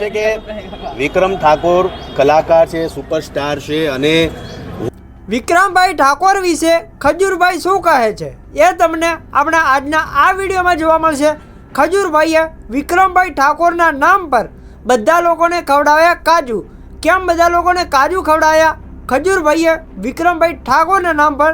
છે કે વિક્રમ ઠાકોર કલાકાર છે, સુપરસ્ટાર છે અને વિક્રમભાઈ ઠાકોર વિશે ખજૂરભાઈ શું કહે છે? એ તમને આપણા આજના આ વિડીયોમાં જોવા મળશે. ખજૂરભાઈએ વિક્રમભાઈ ઠાકોરના નામ પર બધા લોકોને ખવડાવ્યા કાજુ. કેમ બધા લોકોને કાજુ ખવડાવ્યા ખજૂરભાઈએ વિક્રમભાઈ ઠાકોરના નામ પર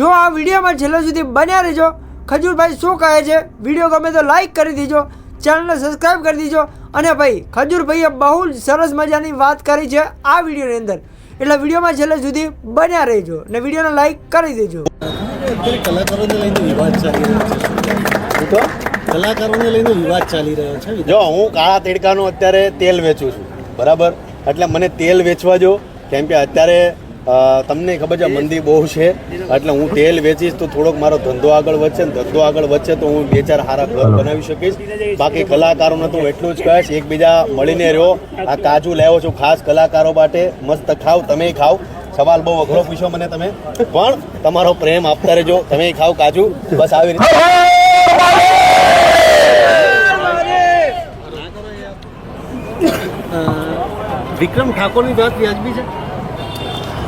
જો આ વિડીયોમાં છેલ્લે સુધી બન્યા રહેજો. ખજૂરભાઈ શું કહે છે? વીડિયો ગમે તો લાઈક કરી દેજો. ચેનલને સબસ્ક્રાઈબ કરી દેજો. અને ભાઈ ખજૂરભાઈએ બહુ જ સરસ મજાની વાત કરી છે આ વિડીયોની અંદર. એટલે વિડીયોમાં છેલ્લે સુધી બન્યા રહેજો ને વિડીયોને લાઈક કરી દેજો. કલાકારોને લઈને વિવાદ ચાલી રહ્યો છે. કલાકારોને લઈને વિવાદ ચાલી રહ્યો છે જો હું કાળા તેડકાનું અત્યારે તેલ વેચું છું. બરાબર? એટલે મને તેલ વેચવા જો કેમ કે અત્યારે તમને ખબર છે મંદી બહુ છે. એટલે હું તેલ વેચીશ તો થોડોક મારો ધંધો આગળ વધશે ને ધંધો આગળ વધશે તો હું બે ચાર સારા ઘર બનાવી શકીશ. બાકી કલાકારોને તો એટલું જ કહીશ, એકબીજા મળીને રહ્યો આ કાજુ લાવ્યો છું ખાસ કલાકારો માટે. મસ્ત ખાવ તમે ખાવ. સવાલ બહુ અઘરો પૂછ્યો મને તમે. પણ તમારો પ્રેમ આપતા રહેજો તમે ખાવ કાજુ. બસ આવી રીતે. વિક્રમ ઠાકોરની વાત વ્યાજબી છે?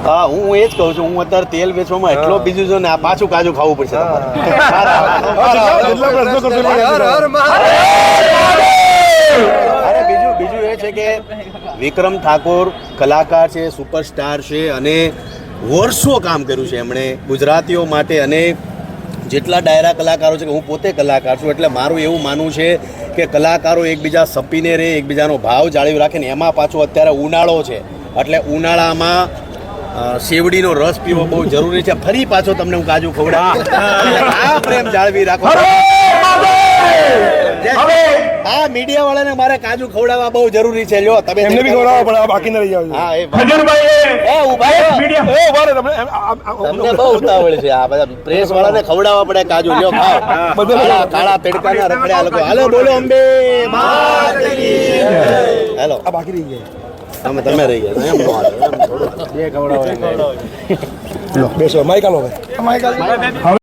હા હું એ જ કહું છું હું અત્યારે તેલ વેચવામાં એટલો બીજું છું ને આ પાછું કાજુ ખાવું પડશે અરે બીજું બીજું એ છે કે વિક્રમ ઠાકોર કલાકાર છે સુપરસ્ટાર છે અને વર્ષો કામ કર્યું છે એમણે ગુજરાતીઓ માટે અને જેટલા ડાયરા કલાકારો છે કે હું પોતે કલાકાર છું એટલે મારું એવું માનવું છે કે કલાકારો એકબીજા સપીને રહે એકબીજાનો ભાવ જાળવી રાખે ને એમાં પાછો અત્યારે ઉનાળો છે. એટલે ઉનાળામાં શેવડીનો રસ પીવો બહુ જરૂરી છે. ફરી પાછો તમને હું કાજુ ખવડાવીશ. આ પ્રેમ જાળવી રાખો. આ મીડિયા વાળાને મારે કાજુ ખવડાવવા બહુ જરૂરી છે. લ્યો તમે એમને બી ખવડાવવા પડે બાકી ના રહી જાવ. હા એ એ ઊભા રહો. એ ઊભા રહો તમને બહુ ઉતાવળ છે. આ બધા પ્રેસ વાળાને ખવડાવવા પડે કાજુ. લ્યો ખાઓ. કાળા કાળા પેડકાના રખડ્યા લોકો. હાલો બોલો અંબે. માત હેલો. આ બાકી રહી ગયા. તમે તમે રહી ગયા એમ નો હાલે. એમ થોડું. બે ખવડાવો. બેસો. માઇક આલો ભાઈ